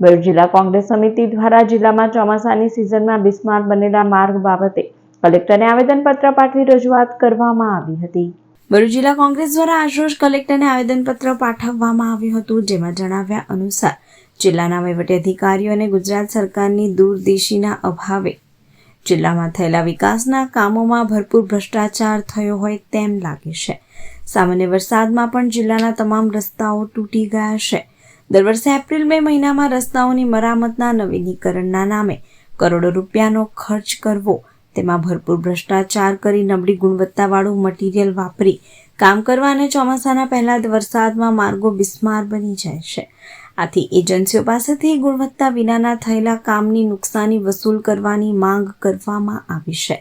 ભરૂચ જિલ્લા કોંગ્રેસ સમિતિ દ્વારા જિલ્લામાં ચોમાસાની સિઝનમાં બિસ્માર બનેલા માર્ગ બાબતે કલેક્ટરને આવેદનપત્ર પાઠવી રજૂઆત કરવામાં આવી હતી. ભરૂચ જિલ્લા કોંગ્રેસ દ્વારા આજરોજ કલેક્ટરને આવેદનપત્ર પાઠવવામાં આવ્યું હતું, જેમાં જણાવ્યા અનુસાર જિલ્લાના વહીવટી અધિકારીઓ અને ગુજરાત સરકારની દૂરદેશીના અભાવે જિલ્લામાં થયેલા વિકાસના કામોમાં ભરપૂર ભ્રષ્ટાચાર થયો હોય તેમ લાગે છે. સામાન્ય વરસાદમાં પણ જિલ્લાના તમામ રસ્તાઓ તૂટી ગયા છે. દર વર્ષે એપ્રિલ મે મહિનામાં રસ્તાઓની મરામતના નવીનીકરણના નામે કરોડો રૂપિયાનો ખર્ચ કરવો, તેમાં ભરપૂર ભ્રષ્ટાચાર કરી નબળી ગુણવત્તાવાળું મટીરિયલ વાપરી, કામ કરવા અને ચોમાસાના પહેલા વરસાદમાં માર્ગો બિસ્માર બની જાય છે. આથી એજન્સીઓ પાસેથી ગુણવત્તા વિનાના થયેલા કામની નુકસાની વસૂલ કરવાની માંગ કરવામાં આવી છે.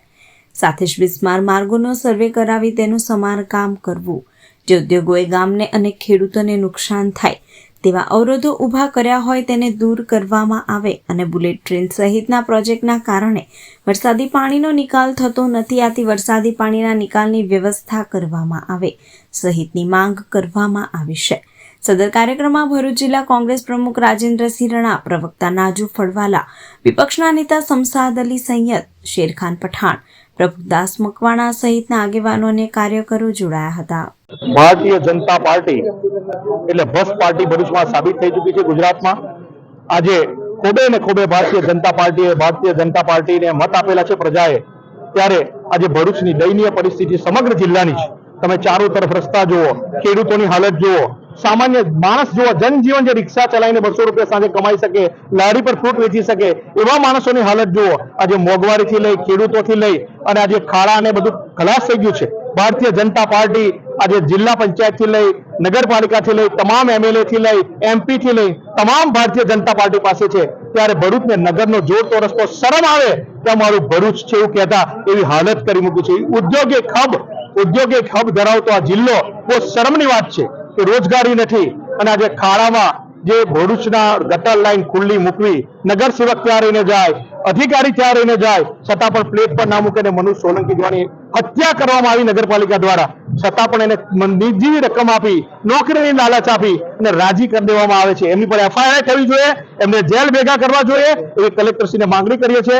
સાથે જ બિસ્માર માર્ગોનો સર્વે કરાવી તેનું સમારકામ કરવું, જે ઉદ્યોગોએ ગામને અને ખેડૂતોને નુકસાન થાય તેવા અવરોધો ઊભા કર્યા હોય તેને દૂર કરવામાં આવે અને બુલેટ ટ્રેન સહિતના પ્રોજેક્ટના કારણે વરસાદી પાણીનો નિકાલ થતો નથી. આથી વરસાદી પાણીના નિકાલની વ્યવસ્થા કરવામાં આવે. સહિતની માંગ કરવામાં આવી છે. સદર કાર્યક્રમમાં ભરૂચ જિલ્લા કોંગ્રેસ પ્રમુખ રાજેન્દ્રસિંહ રણા, પ્રવક્તા નાજુ ફળવાલા, વિપક્ષના નેતા સમસાદ અલી સૈયદ, શેરખાન પઠાણ પ્રભુદાસ મકવાણા સહિતના આગેવાનો અને કાર્યકરો જોડાયા હતા. ભારતીય જનતા પાર્ટી એટલે ભસ પાર્ટી ભરૂચમાં સાબિત થઈ ચૂકી છે ગુજરાતમાં. આજે ખોબે ને ખોબે ભારતીય જનતા પાર્ટીએ ભારતીય જનતા પાર્ટીને મત આપેલા છે પ્રજાએ. ત્યારે આજે ભરૂચની દયનીય પરિસ્થિતિ સમગ્ર જિલ્લાની છે. તમે ચારો તરફ રસ્તા જુઓ, ખેડૂતોની હાલત જુઓ સામાન્ય માણસ જુઓ જનજીવન જે રિક્ષા ચલાવીને બસો રૂપિયા સાંજે કમાઈ શકે, લારી પર ફ્રૂટ વેચી શકે, એવા માણસોની હાલત જુઓ. આજે મોંઘવારીથી લઈ, ખેડૂતોથી લઈ અને આજે ખાડા અને બધું ખલાસ થઈ ગયું છે. ભારતીય જનતા પાર્ટી આજે જિલ્લા પંચાયતથી લઈ, નગરપાલિકાથી લઈ, તમામ એમએલએથી લઈ એમપી થી લઈ, તમામ ભારતીય જનતા પાર્ટી પાસે છે. ત્યારે ભરૂચને નગરનો જોડતો રસ્તો શરમ આવે કે અમારું ભરૂચ છે એવું કહેતા એવી હાલત કરી મૂકી છે. ઉદ્યોગે ખબ ઉદ્યોગે હબ ધરાવતો આ જિલ્લો બહુ શરમની વાત છે કે રોજગારી નથી. અને આજે ખાડામાં જે ભરૂચના ગટર લાઈન ખુલ્લી મૂકવી નગર સેવક ત્યાં રહીને જાય, અધિકારી ત્યાં રહીને જાય, છતાં પણ પ્લેટ પર ના મૂકે ને મનુ સોલંકી દ્વારની હત્યા કરવામાં આવી નગરપાલિકા દ્વારા. છતાં પણ એને નિજીવી રકમ આપી, નોકરીની લાલચ આપી અને રાજી કરી દેવામાં આવે છે. એમની પર એફઆઈઆર થવી જોઈએ? એમને જેલ ભેગા કરવા જોઈએ. એવી કલેક્ટરશ્રીને માંગણી કરીએ છીએ.